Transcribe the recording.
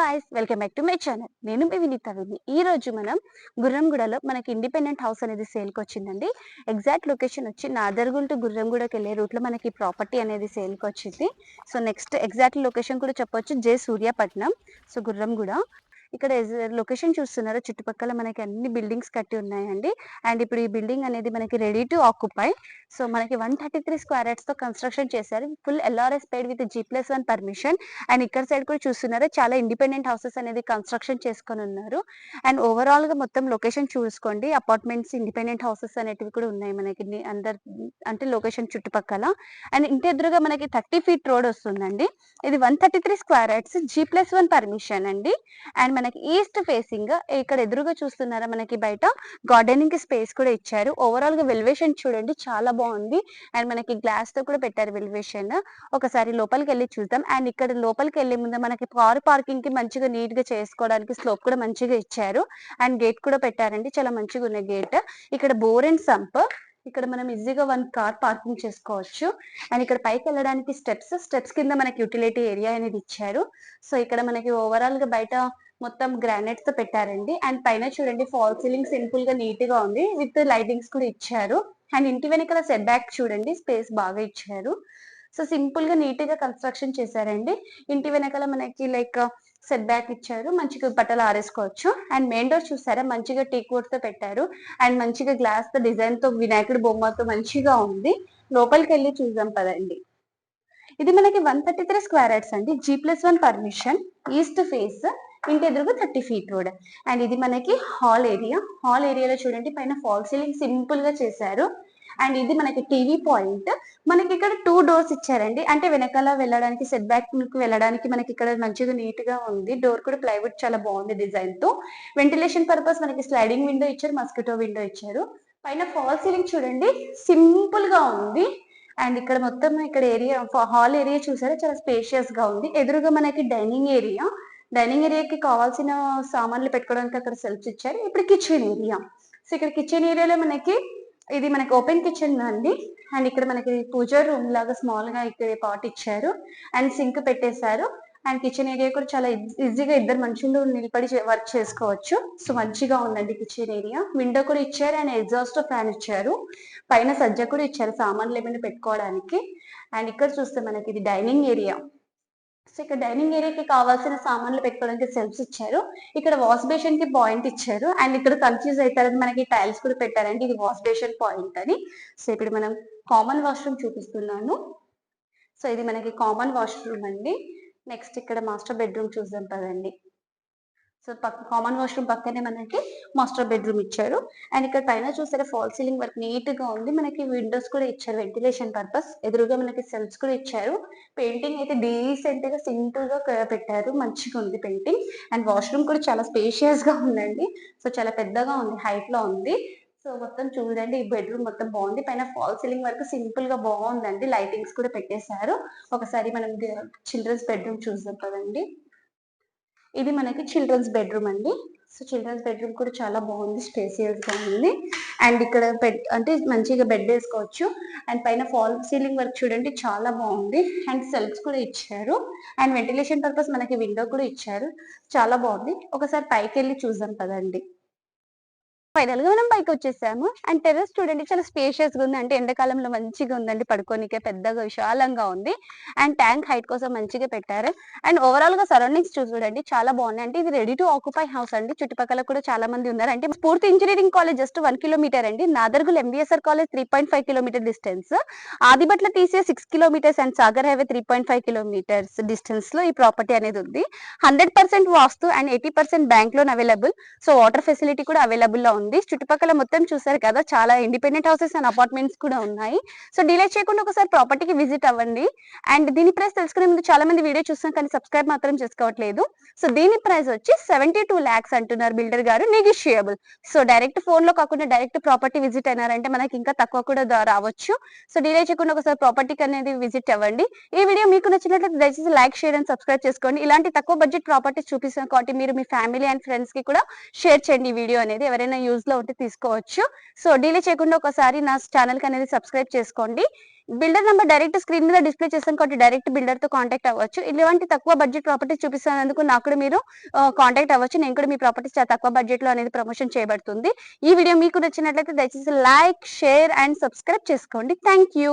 Guys welcome back to my channel నేను మీ వినీత విని. ఈ రోజు మనం గుర్రంగూడలో మనకి ఇండిపెండెంట్ హౌస్ అనేది సేల్కి వచ్చిందండి. ఎగ్జాక్ట్ లొకేషన్ వచ్చి నాదర్గుల్ టు గుర్రంగూడకి వెళ్ళే రూట్లో మనకి ప్రాపర్టీ అనేది సేల్కి వచ్చింది. సో నెక్స్ట్ ఎగ్జాక్ట్ లొకేషన్ కూడా చెప్పొచ్చు. జే సూర్యాపట్నం. సో గుర్రంగూడ. ఇక్కడ లొకేషన్ చూస్తున్నారా? చుట్టుపక్కల మనకి అన్ని బిల్డింగ్స్ కట్టి ఉన్నాయండి. అండ్ ఇప్పుడు ఈ బిల్డింగ్ అనేది మనకి రెడీ టు ఆక్యుపై సో మనకి వన్ థర్టీ త్రీ స్క్వేర్ యార్డ్స్తో కన్స్ట్రక్షన్ చేశారు. Full LRS paid with G plus one permission and ఇక్కడ సైడ్ కూడా చూస్తున్నారా? చాలా ఇండిపెండెంట్ హౌసెస్ అనేది కన్స్ట్రక్షన్ చేసుకొని ఉన్నారు. అండ్ ఓవరాల్గా మొత్తం లొకేషన్ చూసుకోండి. అపార్ట్మెంట్స్ ఇండిపెండెంట్ హౌసెస్ అనేటివి కూడా ఉన్నాయి మనకి అందర్ అంటే లొకేషన్ చుట్టుపక్కల. అండ్ ఇంటి ఎదురుగా మనకి థర్టీ ఫీట్ రోడ్ వస్తుందండి. ఇది one thirty three square yards G plus one permission అండి. అండ్ మనకి ఈస్ట్ ఫేసింగ్ ఇక్కడ ఎదురుగా చూస్తున్నారా మనకి బయట గార్డెనింగ్కి స్పేస్ కూడా ఇచ్చారు. ఓవరాల్గా వెల్వేషన్ చూడండి చాలా బాగుంది. అండ్ మనకి గ్లాస్తో కూడా పెట్టారు వెల్వేషన్. ఒకసారి లోపలికి వెళ్ళి చూద్దాం. అండ్ ఇక్కడ లోపలికి వెళ్ళే ముందు మనకి కార్ పార్కింగ్కి మంచిగా నీట్గా చేసుకోవడానికి స్లోప్ కూడా మంచిగా ఇచ్చారు. అండ్ గేట్ కూడా పెట్టారండి. చాలా మంచిగా ఉన్న గేట్ ఇక్కడ బోర్ అండ్ సంప్ ఇక్కడ మనం ఈజీగా వన్ కార్ పార్కింగ్ చేసుకోవచ్చు. అండ్ ఇక్కడ పైకి వెళ్ళడానికి స్టెప్స్ స్టెప్స్ కింద మనకి యూటిలిటీ ఏరియా అనేది ఇచ్చారు. సో ఇక్కడ మనకి ఓవరాల్గా బయట మొత్తం గ్రానైట్తో పెట్టారండి. అండ్ పైన చూడండి ఫాల్ సీలింగ్ సింపుల్గా నీట్గా ఉంది. విత్ లైటింగ్స్ కూడా ఇచ్చారు. అండ్ ఇంటి వెనకాల సెట్ బ్యాక్ చూడండి స్పేస్ బాగా ఇచ్చారు. సో సింపుల్గా నీట్గా కన్స్ట్రక్షన్ చేశారండి. ఇంటి వెనకాల మనకి లైక్ సెట్ బ్యాక్ ఇచ్చారు. మంచిగా బట్టలు ఆరేసుకోవచ్చు. అండ్ మెయిన్ డోర్ చూసారా మంచిగా టీ కోట్తో పెట్టారు. అండ్ మంచిగా గ్లాస్తో డిజైన్తో వినాయకుడి బొమ్మతో మంచిగా ఉంది. లోపలికి వెళ్ళి చూద్దాం పదండి. ఇది మనకి one thirty three square yards అండి. G plus one permission east face ఇంటి ఎదురుగా థర్టీ ఫీట్ రోడ్. అండ్ ఇది మనకి హాల్ ఏరియా. హాల్ ఏరియాలో చూడండి పైన ఫాల్ సీలింగ్ సింపుల్గా చేశారు. అండ్ ఇది మనకి టీవీ పాయింట్. మనకి ఇక్కడ టూ డోర్స్ ఇచ్చారండి. అంటే వెనకాల వెళ్ళడానికి సెట్ బ్యాక్ వెళ్ళడానికి మనకి ఇక్కడ మంచిగా నీట్గా ఉంది. డోర్ కూడా ప్లైవుడ్ చాలా బాగుంది డిజైన్తో. వెంటిలేషన్ పర్పస్ మనకి స్లైడింగ్ విండో ఇచ్చారు మస్కిటో విండో ఇచ్చారు. పైన ఫాల్ సీలింగ్ చూడండి సింపుల్గా ఉంది. అండ్ ఇక్కడ మొత్తం ఇక్కడ ఏరియా హాల్ ఏరియా చూసారా చాలా స్పేషియస్గా ఉంది. ఎదురుగా మనకి డైనింగ్ ఏరియా. డైనింగ్ ఏరియాకి కావాల్సిన సామాన్లు పెట్టుకోవడానికి అక్కడ సెల్ఫ్స్ ఇచ్చారు. ఇప్పుడు కిచెన్ ఏరియా. సో ఇక్కడ కిచెన్ ఏరియాలో మనకి ఇది మనకి ఓపెన్ కిచెన్ అండి. అండ్ ఇక్కడ మనకి పూజ రూమ్ లాగా స్మాల్గా ఇక్కడ పాట్ ఇచ్చారు. అండ్ సింక్ పెట్టేశారు. అండ్ కిచెన్ ఏరియా కూడా చాలా ఈజీగా ఇద్దరు మనుషులు నిలబడి వర్క్ చేసుకోవచ్చు. సో మంచిగా ఉందండి కిచెన్ ఏరియా. విండో కూడా ఇచ్చారు. అండ్ ఎగ్జాస్ట్ ఫ్యాన్ ఇచ్చారు. పైన సజ్జ కూడా ఇచ్చారు సామాన్లు ఏమైనా పెట్టుకోవడానికి. అండ్ ఇక్కడ చూస్తే మనకి ఇది డైనింగ్ ఏరియా. సో ఇక్కడ డైనింగ్ ఏరియాకి కావాల్సిన సామాన్లు పెట్టుకోవడానికి సెల్ఫ్స్ ఇచ్చారు. ఇక్కడ వాష్ బేషన్కి పాయింట్ ఇచ్చారు. అండ్ ఇక్కడ కన్ఫ్యూజ్ అవుతారని మనకి టైల్స్ కూడా పెట్టారండి ఇది వాష్ బేషన్ పాయింట్ అని. సో ఇప్పుడు మనం కామన్ వాష్రూమ్ చూపిస్తున్నాను. సో ఇది మనకి కామన్ వాష్రూమ్ అండి. నెక్స్ట్ ఇక్కడ మాస్టర్ బెడ్రూమ్ చూద్దాం పదండి. సో పక్క కామన్ వాష్రూమ్ పక్కనే మనకి మాస్టర్ బెడ్రూమ్ ఇచ్చారు. అండ్ ఇక్కడ పైన చూసారా ఫాల్ సీలింగ్ వర్క్ నీట్గా ఉంది. మనకి విండోస్ కూడా ఇచ్చారు వెంటిలేషన్ పర్పస్ ఎదురుగా మనకి సెల్స్ కూడా ఇచ్చారు. పెయింటింగ్ అయితే డీసెంట్గా సింపుల్గా పెట్టారు. మంచిగా ఉంది పెయింటింగ్ అండ్ వాష్రూమ్ కూడా చాలా స్పేషియస్గా ఉందండి. సో చాలా పెద్దగా ఉంది హైట్లో ఉంది. సో మొత్తం చూడండి ఈ బెడ్రూమ్ మొత్తం బాగుంది. పైన ఫాల్ సీలింగ్ వరకు సింపుల్గా బాగుందండి. లైటింగ్స్ కూడా పెట్టేశారు. ఒకసారి మనం చిల్డ్రన్స్ బెడ్రూమ్ చూద్దాం కదండి. ఇది మనకి చిల్డ్రన్స్ బెడ్రూమ్ అండి. సో చిల్డ్రన్స్ బెడ్రూమ్ కూడా చాలా బాగుంది స్పేసియస్గా ఉంది. అండ్ ఇక్కడ బెడ్ అంటే మంచిగా బెడ్ వేసుకోవచ్చు. అండ్ పైన ఫాల్ సీలింగ్ వర్క్ చూడండి చాలా బాగుంది. అండ్ సెల్ఫ్స్ కూడా ఇచ్చారు. అండ్ వెంటిలేషన్ పర్పస్ మనకి విండో కూడా ఇచ్చారు. చాలా బాగుంది. ఒకసారి పైకి వెళ్ళి చూద్దాం కదండి ఫైనల్గా మనం బైక్ వచ్చేసాము అండ్ టెర్రస్ చూడండి చాలా స్పేషియస్గా ఉంది. అంటే ఎండాకాలంలో మంచిగా ఉందండి. పడుకోనికే పెద్దగా విశాలంగా ఉంది. అండ్ ట్యాంక్ హైట్ కోసం మంచిగా పెట్టారు. అండ్ ఓవరాల్గా సరౌండింగ్స్ చూడండి చాలా బాగున్నాయి. అంటే ఇది రెడీ టు ఆక్యుపై హౌస్ అండి. చుట్టుపక్కల కూడా చాలా మంది ఉన్నారు. అంటే Spoorthi engineering college just one kilometre అండి. Nadergul MBSR college three point five kilometre distance Adibatla తీసే six kilometres and Sagar highway three point five kilometres డిస్టెన్స్లో ఈ ప్రాపర్టీ అనేది ఉంది. Hundred percent vastu and eighty percent bank loan available so water facility కూడా అవైలబుల్లో ఉంది. చుట్టుపక్కల మొత్తం చూసారు కదా చాలా ఇండిపెండెంట్ హౌసెస్ అండ్ అపార్ట్మెంట్స్ కూడా ఉన్నాయి. సో డిలే చేయకుండా ఒకసారి ప్రాపర్టీకి విజిట్ అవ్వండి. అండ్ దీని ప్రైస్ తెలుసుకునే ముందు చాలా మంది వీడియో చూస్తాం కానీ సబ్స్క్రైబ్ మాత్రం చేసుకోవట్లేదు. సో దీని ప్రైస్ వచ్చి సెవెంటీ టూ ల్యాక్స్ అంటున్నారు బిల్డర్ గారు నెగిషియబుల్ సో డైరెక్ట్ ఫోన్లో కాకుండా డైరెక్ట్ ప్రాపర్టీ విజిట్ అయినారంటే మనకి ఇంకా తక్కువ కూడా రావచ్చు. సో డిలే చేయకుండా ఒకసారి ప్రాపర్టీకి అనేది విజిట్ అవ్వండి. ఈ వీడియో మీకు నచ్చినట్లయితే దయచేసి లైక్ షేర్ అండ్ సబ్స్క్రైబ్ చేసుకోండి. ఇలాంటి తక్కువ బడ్జెట్ ప్రాపర్టీస్ చూపిస్తాం కాబట్టి మీరు మీ ఫ్యామిలీ అండ్ ఫ్రెండ్స్కి కూడా షేర్ చేయండి ఈ వీడియో అనేది. ఎవరైనా యూజ్లో ఉంటే తీసుకోవచ్చు. సో డిలే చేయకుండా ఒకసారి నా ఛానల్కి అనేది సబ్స్క్రైబ్ చేసుకోండి. బిల్డర్ నెంబర్ డైరెక్ట్ స్క్రీన్ మీద డిస్ప్లే చేస్తాను కాబట్టి డైరెక్ట్ బిల్డర్తో కాంటాక్ట్ అవ్వచ్చు. ఇలాంటి తక్కువ బడ్జెట్ ప్రాపర్టీస్ చూపిస్తున్నందుకు నాకు కూడా మీరు కాంటాక్ట్ అవ్వచ్చు. నేను కూడా మీ ప్రాపర్టీస్ చాలా తక్కువ బడ్జెట్లో అనేది ప్రమోషన్ చేయబడుతుంది. ఈ వీడియో మీకు నచ్చినట్లయితే దయచేసి లైక్ షేర్ అండ్ సబ్స్క్రైబ్ చేసుకోండి. Thank you